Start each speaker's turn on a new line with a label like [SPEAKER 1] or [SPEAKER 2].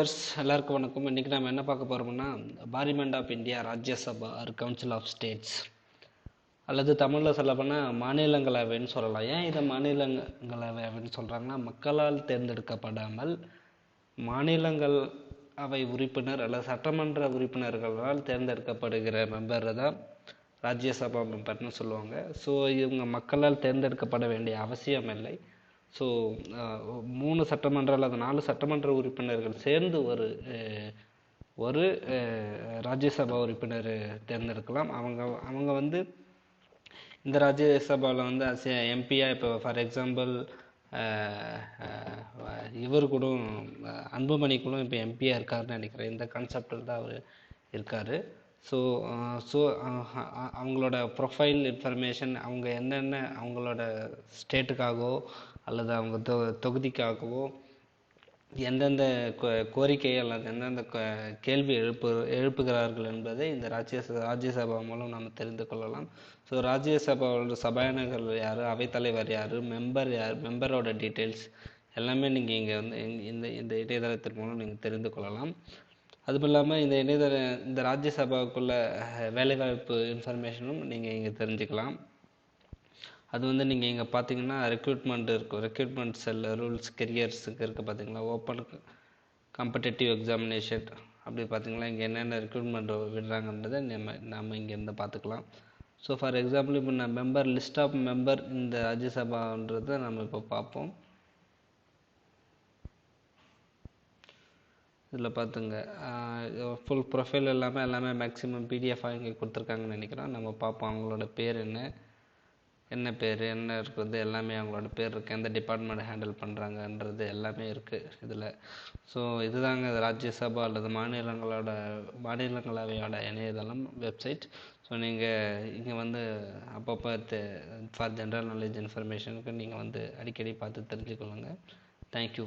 [SPEAKER 1] Viewers எல்லாருக்கும் வணக்கம். இன்றைக்கி நம்ம என்ன பார்க்க போகிறோம்னா parliament of India Rajya Sabha or council of states அல்லது தமிழில் சொல்லப்போனால் மாநிலங்களவைன்னு சொல்லலாம். ஏன் இதை மாநிலங்களவை சொல்கிறாங்கன்னா மக்களால் தேர்ந்தெடுக்கப்படாமல் மாநிலங்கள் அவை உறுப்பினர் அல்லது சட்டமன்ற உறுப்பினர்களால் தேர்ந்தெடுக்கப்படுகிற மெம்பர் தான் ராஜ்யசபா மெம்பர்னு சொல்லுவாங்க. ஸோ இவங்க மக்களால் தேர்ந்தெடுக்கப்பட வேண்டிய அவசியம் இல்லை ஸோ மூணு சட்டமன்ற அல்லது நாலு சட்டமன்ற உறுப்பினர்கள் சேர்ந்து ஒரு ஒரு ராஜ்யசபா உறுப்பினர் தேர்ந்தெடுக்கலாம். அவங்க அவங்க வந்து இந்த ராஜ்யசபாவில் வந்து எம்பியாக எம்பியா இப்போ ஃபார் எக்ஸாம்பிள் இவர் கூட அன்புமணி கூட இப்போ எம்பியாக இருக்காருன்னு நினைக்கிறேன். இந்த கான்செப்டில் தான் அவர் இருக்கார். ஸோ ஸோ uh, uh, அவங்களோட ப்ரொஃபைல் இன்ஃபர்மேஷன் அவங்க என்னென்ன அவங்களோட ஸ்டேட்டுக்காகவோ அல்லது அவங்க தொ தொகுதிக்காகவோ எந்தெந்த கோ- கோரிக்கை அல்லது எந்தெந்த கேள்வி எழுப்பு எழுப்புகிறார்கள் என்பதை இந்த ராஜ்ய ராஜ்யசபா மூலம் நாம் தெரிந்து கொள்ளலாம். ஸோ ராஜ்யசபாவோட சபாநாயகர் யார் அவைத்தலைவர் யார் மெம்பர் யார் மெம்பரோட டீட்டெயில்ஸ் எல்லாமே நீங்கள் இங்கே வந்து இந்த இந்த இணையதளத்தின் மூலம் நீங்கள் தெரிந்து கொள்ளலாம். அதுவும் இல்லாமல் இந்த இணையதள இந்த ராஜ்யசபாவுக்குள்ள வேலைவாய்ப்பு இன்ஃபர்மேஷனும் நீங்கள் இங்கே தெரிஞ்சுக்கலாம். அது வந்து நீங்கள் இங்கே பார்த்தீங்கன்னா ரெக்ரூட்மெண்ட் இருக்கும் ரெக்ரூட்மெண்ட் செல் ரூல்ஸ் கெரியர்ஸுக்கு இருக்குது பார்த்தீங்களா ஓப்பன் காம்படேட்டிவ் எக்ஸாமினேஷன் அப்படி பார்த்தீங்களா இங்கே என்னென்ன ரெக்ரூட்மெண்ட் விடுறாங்கன்றதை நம்ம நம்ம இங்கேருந்து பார்த்துக்கலாம் ஸோ ஃபார் எக்ஸாம்பிள் இப்போ நான் மெம்பர் லிஸ்ட் ஆஃப் மெம்பர் இந்த ராஜ்யசபான்றதை நம்ம இப்போ பார்ப்போம் இதில் பார்த்துங்க. ஃபுல் ப்ரொஃபைல் எல்லாமே எல்லாமே மேக்ஸிமம் பிடிஎஃபாக இங்கே கொடுத்துருக்காங்கன்னு நினைக்கிறோம் நம்ம பார்ப்போம் அவங்களோட பேர் என்ன என்ன பேர் என்ன இருக்கிறது எல்லாமே அவங்களோட பேர் இருக்குது எந்த டிபார்ட்மெண்ட் ஹேண்டில் பண்ணுறாங்கன்றது எல்லாமே இருக்குது இதில். ஸோ இதுதாங்க ராஜ்யசபா அல்லது மாநிலங்களோட மாநிலங்களவையோட இணையதளம் வெப்சைட் ஸோ நீங்கள் இங்கே வந்து அப்பப்போ ஃபார் ஜென்ரல் நாலேஜ் இன்ஃபர்மேஷனுக்கு நீங்கள் வந்து அடிக்கடி பார்த்து தெரிஞ்சுக்கொள்ளுங்க. தேங்க்யூ